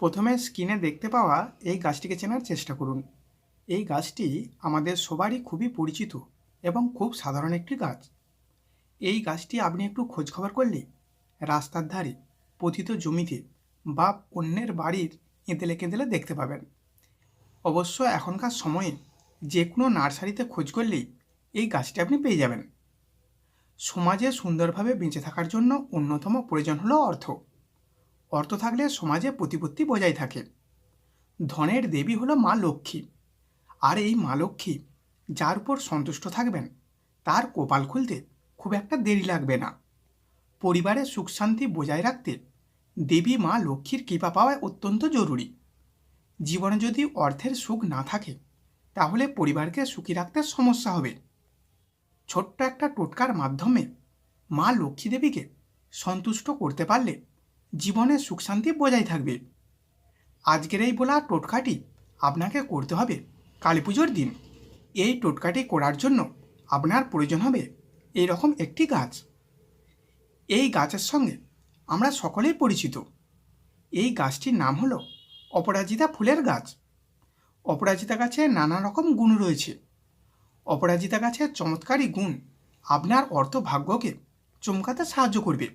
প্রথমে স্ক্রিনে দেখতে পাওয়া এই গাছটিকে চেনার চেষ্টা করুন। এই গাছটি আমাদের সবারই খুবই পরিচিত এবং খুব সাধারণ একটি গাছ। এই গাছটি আপনি একটু খোঁজখবর করলে রাস্তার ধারে পতিত জমিতে বা অন্যের বাড়ির এঁতেলে কেঁদেলে দেখতে পাবেন। অবশ্য এখনকার সময়ে যে কোনো নার্সারিতে খোঁজ করলেই এই গাছটি আপনি পেয়ে যাবেন। সমাজে সুন্দরভাবে বেঁচে থাকার জন্য অন্যতম প্রয়োজন হলো অর্থ। অর্থ থাকলে সমাজে প্রতিপত্তি বজায় থাকে। ধনের দেবী হলো মা লক্ষ্মী। আর এই মা লক্ষ্মী যার উপর সন্তুষ্ট থাকবেন, তার কপাল খুলতে খুব একটা দেরি লাগবে না। পরিবারের সুখ শান্তি বজায় রাখতে দেবী মা লক্ষ্মীর কৃপা পাওয়া অত্যন্ত জরুরি। জীবনে যদি অর্থের সুখ না থাকে, তাহলে পরিবারকে সুখী রাখতে সমস্যা হবে। ছোট্ট একটা টোটকার মাধ্যমে মা লক্ষ্মী দেবীকে সন্তুষ্ট করতে পারলে জীবনে সুখ শান্তি বজায় থাকবে। আজকের এই বলা টোটকাটি আপনাকে করতে হবে কালী পুজোর দিন। এই টোটকাটি করার জন্য আপনার প্রয়োজন হবে এই রকম একটি গাছ। এই গাছের সঙ্গে আমরা সকলেই পরিচিত। এই গাছটির নাম হলো অপরাজিতা ফুলের গাছ। অপরাজিতা গাছে নানা রকম গুণ রয়েছে। অপরাজিতা গাছের চমৎকারী গুণ আপনার অর্থ ভাগ্যকে চমকাতে সাহায্য করবে।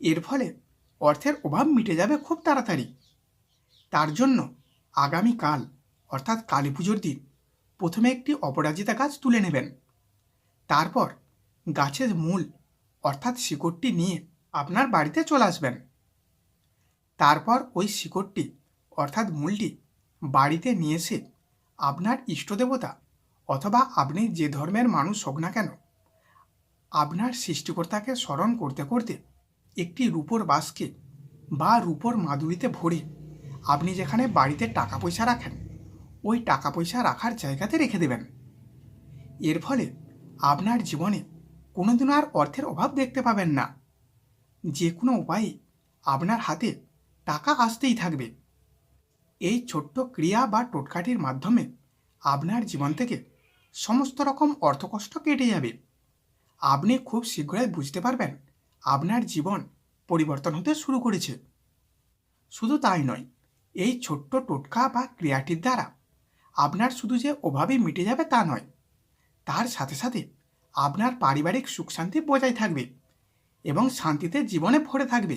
এর ফলে অর্থের অভাব মিটে যাবে খুব তাড়াতাড়ি। তার জন্য আগামীকাল, অর্থাৎ কালী পুজোর দিন, প্রথমে একটি অপরাজিতা গাছ তুলে নেবেন। তারপর গাছের মূল, অর্থাৎ শিকড়টি নিয়ে আপনার বাড়িতে চলে আসবেন। তারপর ওই শিকড়টি, অর্থাৎ মূলটি, বাড়িতে নিয়ে এসে আপনার ইষ্টদেবতা অথবা আপনি যে ধর্মের মানুষ হোক না কেন, আপনার সৃষ্টিকর্তাকে স্মরণ করতে করতে একটি রূপোর বাসকে বা রূপোর মাদুরিতে ভরে। আপনি যেখানে বাড়িতে টাকা পয়সা রাখেন, ওই টাকা পয়সা রাখার জায়গাতে রেখে দেবেন। এর ফলে আপনার জীবনে কোনোদিন আর অর্থের অভাব দেখতে পাবেন না। যে কোনো উপায়ে আপনার হাতে টাকা আসতেই থাকবে। এই ছোট্ট ক্রিয়া বা টোটকাটির মাধ্যমে আপনার জীবন থেকে সমস্ত রকম অর্থকষ্ট কেটে যাবে। আপনি খুব শীঘ্রই বুঝতে পারবেন আপনার জীবন পরিবর্তন হতে শুরু করেছে। শুধু তাই নয়, এই ছোট্ট টোটকা বা ক্রিয়াটির দ্বারা আপনার শুধু যে অভাবই মিটে যাবে তা নয়, তার সাথে সাথে আপনার পারিবারিক সুখ শান্তি বজায় থাকবে এবং শান্তিতে জীবনে ভরে থাকবে।